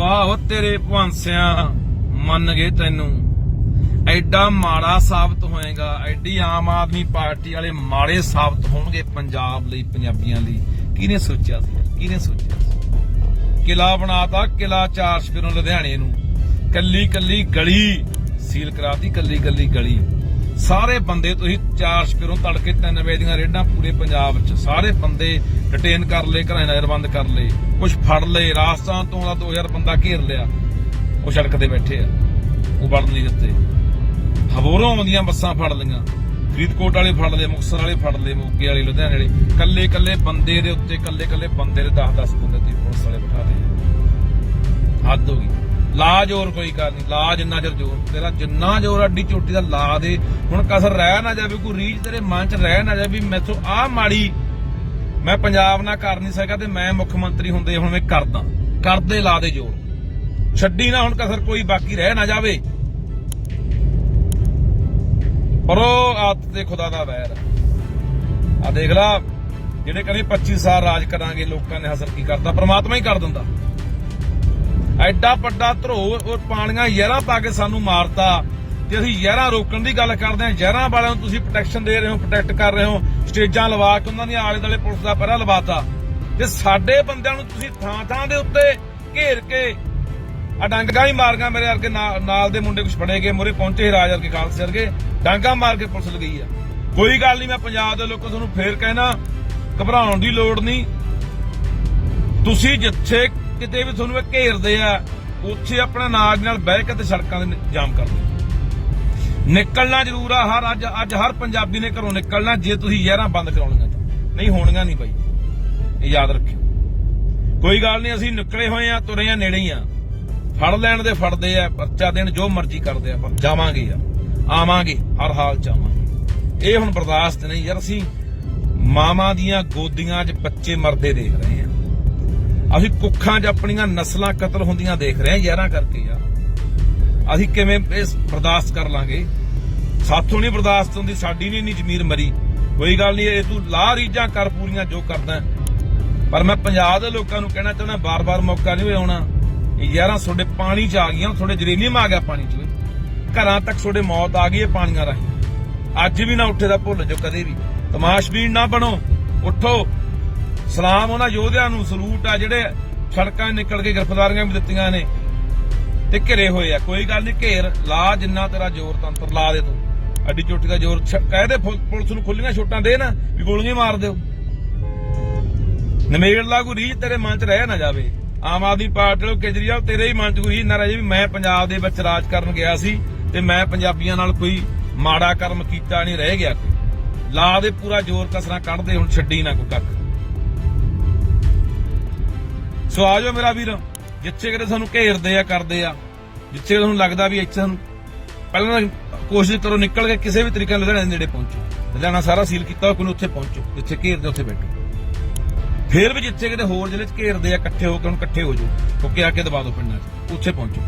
ਵਾਹ ਓ ਤੇਰੇ ਭਾਂਸਿਆਂ ਮੰਨ ਗਏ ਤੈਨੂੰ। ਐਡਾ ਮਾੜਾ ਸਾਬਤ ਹੋਏਗਾ, ਐਡੀ ਆਮ ਆਦਮੀ ਪਾਰਟੀ ਵਾਲੇ ਮਾੜੇ ਸਾਬਤ ਹੋਣਗੇ ਪੰਜਾਬ ਲਈ, ਪੰਜਾਬੀਆਂ ਲਈ। ਕਿਹਨੇ ਸੋਚਿਆ ਸੀ? ਕਿਹਨੇ ਸੋਚਿਆ ਸੀ? ਕਿਲਾ ਬਣਾਤਾ ਕਿਲਾ ਚਾਰ ਸ਼ਪਿਰੋਂ ਲੁਧਿਆਣੇ ਨੂੰ। ਕੱਲੀ ਕੱਲੀ ਗਲੀ ਸੀਲ ਕਰਾਤੀ ਕੱਲੀ ਕੱਲੀ ਗਲੀ। ਸਾਰੇ ਬੰਦੇ ਤੁਸੀਂ ਚਾਰ ਸ਼ਪਿਰੋਂ ਤੜਕੇ 3 ਵਜੇ ਦੀਆਂ ਰੇਡਾਂ ਪੂਰੇ ਪੰਜਾਬ 'ਚ ਸਾਰੇ ਬੰਦੇ ਡਿਟੇਨ ਕਰ ਲਏ, ਘਰਾਂ ਨਜ਼ਰਬੰਦ ਕਰ ਲਏ ਕੁਝ ਫੜ ਲਏ, ਰਾਜਸਥਾਨ ਤੋਂ ਦਾ 2000 ਬੰਦਾ ਘੇਰ ਲਿਆ, ਉਹ ਸੜਕ ਤੇ ਬੈਠੇ ਆ, ਉਹ ਵੜਨ ਨਹੀਂ ਦਿੱਤੇ। ਹਬੋਰੋਂ ਆਉਂਦੀਆਂ ਬੱਸਾਂ ਫੜ ਲਈਆਂ, ਫਰੀਦਕੋਟ ਵਾਲੇ ਫੜ ਲਏ, ਮੁਕਤਸਰ ਵਾਲੇ ਫੜ ਲਏ, ਮੋਗੇ ਵਾਲੇ, ਲੁਧਿਆਣੇ ਵਾਲੇ। ਕੱਲੇ ਕੱਲੇ ਬੰਦੇ ਦੇ ਉੱਤੇ ਕੱਲੇ ਕੱਲੇ ਬੰਦੇ ਦੇ 10 10 ਬੰਦੇ ਤੁਸੀਂ ਪੁਲਿਸ ਵਾਲੇ ਬਿਠਾ ਦੇ ਹੱਦ ਹੋ ਗਈ। ਲਾ ਜ਼ੋਰ ਕੋਈ ਗੱਲ ਨਹੀਂ ਲਾ ਜਿੰਨਾ ਚਿਰ ਜ਼ੋਰ, ਤੇਰਾ ਜਿੰਨਾ ਜ਼ੋਰ ਅੱਡੀ ਚੋਟੀ ਦਾ ਲਾ ਦੇ। ਹੁਣ ਕਸਰ ਰਹਿ ਨਾ ਜਾਵੇ, ਕੋਈ ਰੀਝ ਤੇਰੇ ਮਨ 'ਚ ਰਹਿ ਨਾ ਜਾਵੇ ਵੀ ਮੈਥੋਂ ਆਹ ਮਾੜੀ, ਮੈਂ ਪੰਜਾਬ ਨਾਲ ਕਰ ਨਹੀਂ ਸਕਦਾ ਤੇ ਮੈਂ ਮੁੱਖ ਮੰਤਰੀ ਹੁੰਦੇ, ਹੁਣ ਮੈਂ ਕਰਦਾ, ਕਰਦੇ ਲਾ ਦੇ ਜ਼ੋਰ। ਛੱਡੀ ਨਾ ਹੁਣ ਕਸਰ, ਕੋਈ ਬਾਕੀ ਰਹਿ ਨਾ ਜਾਵੇ। ਪਰ ਆਤ ਤੇ ਖੁਦਾ ਦਾ ਵੈਰ ਆ। ਦੇਖ ਲਾ, ਜਿਹੜੇ ਕਹਿੰਦੇ 25 ਸਾਲ ਰਾਜ ਕਰਾਂਗੇ, ਲੋਕਾਂ ਨੇ ਹਸਰ ਕੀ ਕਰਦਾ ਪ੍ਰਮਾਤਮਾ ਹੀ ਕਰ ਦਿੰਦਾ। ਐਡਾ ਵੱਡਾ ਧਰੋ ਉਹ ਪਾਣੀਆਂ ਜ਼ਹਿਰਾਂ ਪਾ ਕੇ ਸਾਨੂੰ ਮਾਰਤਾ। ਤੇ ਅਸੀਂ ਜ਼ਹਿਰਾਂ ਰੋਕਣ ਦੀ ਗੱਲ ਕਰਦੇ ਹਾਂ ਜ਼ਹਿਰਾਂ ਵਾਲਿਆਂ ਨੂੰ ਤੁਸੀਂ ਪ੍ਰੋਟੈਕਸ਼ਨ ਦੇ ਰਹੇ ਹੋ ਪ੍ਰੋਟੈਕਟ ਕਰ ਰਹੇ ਹੋ, ਸਟੇਜਾਂ ਲਵਾ ਕੇ ਉਹਨਾਂ ਦੀਆਂ ਆਲੇ ਦੁਆਲੇ ਪੁਲਿਸ ਦਾ ਪਹਿਰਾ ਲਵਾਤਾ। ਤੇ ਸਾਡੇ ਬੰਦਿਆਂ ਨੂੰ ਤੁਸੀਂ ਥਾਂ ਥਾਂ ਦੇ ਉੱਤੇ ਘੇਰ ਕੇ ਆ ਡਾਂਗਾ ਹੀ ਮਾਰੀਆਂ ਮੇਰੇ ਵਰਗੇ ਨਾਲ ਦੇ ਮੁੰਡੇ ਕੁਝ ਫੜੇ ਗਏ, ਮੋਰੇ ਪਹੁੰਚੇ ਰਾਜ ਵਰਗੇ ਖਾਲਸੇ ਵਰਗੇ, ਡਾਂਗਾ ਮਾਰ ਕੇ ਪੁਲਿਸ ਲਗਈ ਆ। ਕੋਈ ਗੱਲ ਨਹੀਂ, ਮੈਂ ਪੰਜਾਬ ਦੇ ਲੋਕਾਂ ਤੁਹਾਨੂੰ ਫੇਰ ਕਹਿਣਾ, ਘਬਰਾਉਣ ਦੀ ਲੋੜ ਨਹੀਂ। ਤੁਸੀਂ ਜਿੱਥੇ ਕਿਤੇ ਵੀ ਤੁਹਾਨੂੰ ਇਹ ਘੇਰਦੇ ਆ, ਉੱਥੇ ਆਪਣਾ ਨਾਲ ਨਾਲ ਬਹਿ ਕੇ ਤੇ ਸੜਕਾਂ ਦੇ ਜਾਮ ਕਰਦੇ ਨਿਕਲਣਾ ਜ਼ਰੂਰ ਆ, ਹਰ ਅੱਜ ਅੱਜ ਹਰ ਪੰਜਾਬੀ ਨੇ ਘਰੋਂ ਨਿਕਲਣਾ, ਜੇ ਤੁਸੀਂ ਯਾਰਾਂ ਬੰਦ ਕਰਾਉਣੀਆਂ ਤਾਂ। ਨਹੀਂ, ਹੋਣੀਆਂ ਨਹੀਂ ਬਾਈ। ਇਹ ਯਾਦ ਰੱਖਿਓ। ਕੋਈ ਗੱਲ ਨਹੀਂ, ਅਸੀਂ ਨਿਕਲੇ ਹੋਏ ਆ, ਤੁਰੇ ਆ, ਨੇੜੇ ਹੀ ਆ। ਫੜ ਲੈਣ ਦੇ ਫੜਦੇ ਆ, ਪਰਚਾ ਦੇਣ, ਜੋ ਮਰਜ਼ੀ ਕਰਦੇ ਆ, ਪਰ ਜਾਵਾਂਗੇ ਯਾਰ। ਆਵਾਂਗੇ, ਹਰ ਹਾਲ ਚ ਆਵਾਂਗੇ। ਇਹ ਹੁਣ ਬਰਦਾਸ਼ਤ ਨਹੀਂ ਯਾਰ, ਅਸੀਂ ਮਾਵਾਂ ਦੀਆਂ ਗੋਦੀਆਂ 'ਚ ਬੱਚੇ ਮਰਦੇ ਦੇਖ ਰਹੇ ਆ। ਅਸੀਂ ਕੁੱਖਾਂ 'ਚ ਆਪਣੀਆਂ ਨਸਲਾਂ ਕਤਲ ਹੁੰਦੀਆਂ ਦੇਖ ਰਹੇ ਆ ਯਾਰਾਂ ਕਰਕੇ ਯਾਰ ਅਸੀਂ ਕਿਵੇਂ ਇਸ ਬਰਦਾਸ਼ਤ ਕਰ ਲਾਂਗੇ? ਸਾਥੋਂ ਨਹੀਂ ਬਰਦਾਸ਼ਤ ਹੁੰਦੀ, ਸਾਡੀ ਨਹੀਂ ਇੰਨੀ ਜ਼ਮੀਰ ਮਰੀ। ਕੋਈ ਗੱਲ ਨਹੀਂ, ਇਹ ਤੂੰ ਲਾ ਰੀਜਾਂ ਕਰ ਪੂਰੀਆਂ ਜੋ ਕਰਦਾ ਪਰ ਮੈਂ ਪੰਜਾਬ ਦੇ ਲੋਕਾਂ ਨੂੰ ਕਹਿਣਾ ਚਾਹੁੰਦਾ, ਬਾਰ-ਬਾਰ ਮੌਕਾ ਨਹੀਂ ਆਉਣਾ। ਯਾਰਾਂ ਤੁਹਾਡੇ ਪਾਣੀ 'ਚ ਆ ਗਈਆਂ, ਤੁਹਾਡੇ ਜਰੇਨੀਅਮ ਆ ਗਿਆ ਪਾਣੀ 'ਚ ਘਰਾਂ ਤੱਕ ਤੁਹਾਡੇ ਮੌਤ ਆ ਗਈ ਹੈ ਪਾਣੀਆਂ ਰਾਹੀਂ। ਅੱਜ ਵੀ ਨਾ ਉੱਠੇ ਦਾ ਭੁੱਲ ਜਾਓ ਕਦੇ ਵੀ। ਤਮਾਸ਼ਬੀਨ ਨਾ ਬਣੋ। ਉੱਠੋ। ਸਲਾਮ ਉਹਨਾਂ ਯੋਧਿਆਂ ਨੂੰ ਸਲੂਟ ਆ ਜਿਹੜੇ ਸੜਕਾਂ ਨਿਕਲ ਕੇ ਗ੍ਰਿਫਤਾਰੀਆਂ ਵੀ ਦਿੱਤੀਆਂ ਨੇ ਤੇ ਘਿਰੇ ਹੋਏ ਆ। ਕੋਈ ਗੱਲ ਨਹੀਂ, ਘੇਰ ਲਾ, ਜਿੰਨਾ ਤੇਰਾ ਜ਼ੋਰ ਤੰਤਰ ਲਾ ਦੇ ਤੂੰ। ਅੱਡੀ ਚੋਟੀ ਦਾ ਜ਼ੋਰ ਛ- ਕਹਿ ਦੇ ਪੁਲਿਸ ਨੂੰ ਖੁੱਲੀਆਂ ਛੋਟਾਂ ਦੇ ਨਾ, ਵੀ ਗੋਲੀਆਂ ਮਾਰ ਦਿਓ। ਨਮੇੜ ਲਾ ਕੋਈ ਰੀਝ ਤੇਰੇ ਮਨ 'ਚ ਰਹਿ ਨਾ ਜਾਵੇ। ਆਮ ਆਦਮੀ ਪਾਰਟੀ ਨੂੰ ਕੇਜਰੀਵਾਲ ਤੇਰੇ ਹੀ ਮਨ 'ਚ ਕੋਈ ਨਾ ਰਹਿ ਜਾਵੇ। ਵੀ ਮੈਂ ਪੰਜਾਬ ਦੇ ਵਿੱਚ ਰਾਜ ਕਰਨ ਗਿਆ ਸੀ ਤੇ ਮੈਂ ਪੰਜਾਬੀਆਂ ਨਾਲ ਕੋਈ ਮਾੜਾ ਕਰਮ ਕੀਤਾ ਨਹੀਂ, ਰਹਿ ਗਿਆ ਕੋਈ। ਲਾ ਦੇ ਪੂਰਾ ਜ਼ੋਰ ਕਸਰਾਂ ਕੱਢਦੇ ਹੁਣ ਛੱਡੀ ਨਾ ਕੋਈ ਕੱਖ। ਸੋ ਆ ਜਾਓ ਮੇਰਾ ਵੀਰ, ਜਿੱਥੇ ਕਿਤੇ ਸਾਨੂੰ ਘੇਰਦੇ ਆ, ਕਰਦੇ ਆ, ਜਿੱਥੇ ਤੁਹਾਨੂੰ ਲੱਗਦਾ ਵੀ ਇੱਥੇ ਸਾਨੂੰ ਪਹਿਲਾਂ ਕੋਸ਼ਿਸ਼ ਕਰੋ ਨਿਕਲ ਕੇ ਕਿਸੇ ਵੀ ਤਰੀਕੇ ਨਾਲ ਲੁਧਿਆਣੇ ਦੇ ਨੇੜੇ ਪਹੁੰਚੋ। ਲੁਧਿਆਣਾ ਸਾਰਾ ਸੀਲ ਕੀਤਾ ਹੋਇਆ, ਕੋਈ ਉੱਥੇ ਪਹੁੰਚੋ, ਜਿੱਥੇ ਘੇਰਦੇ ਉੱਥੇ ਬੈਠੋ। ਫਿਰ ਵੀ ਜਿੱਥੇ ਕਿਤੇ ਹੋਰ ਜ਼ਿਲ੍ਹੇ 'ਚ ਘੇਰਦੇ ਆ, ਇਕੱਠੇ ਹੋ ਕੇ ਉਹਨੂੰ ਇਕੱਠੇ ਹੋ ਜਾਓ, ਕਿਉਂਕਿ ਆ ਕੇ ਦਬਾ ਦਿਓ ਪਿੰਡਾਂ 'ਚ, ਉੱਥੇ ਪਹੁੰਚੋ।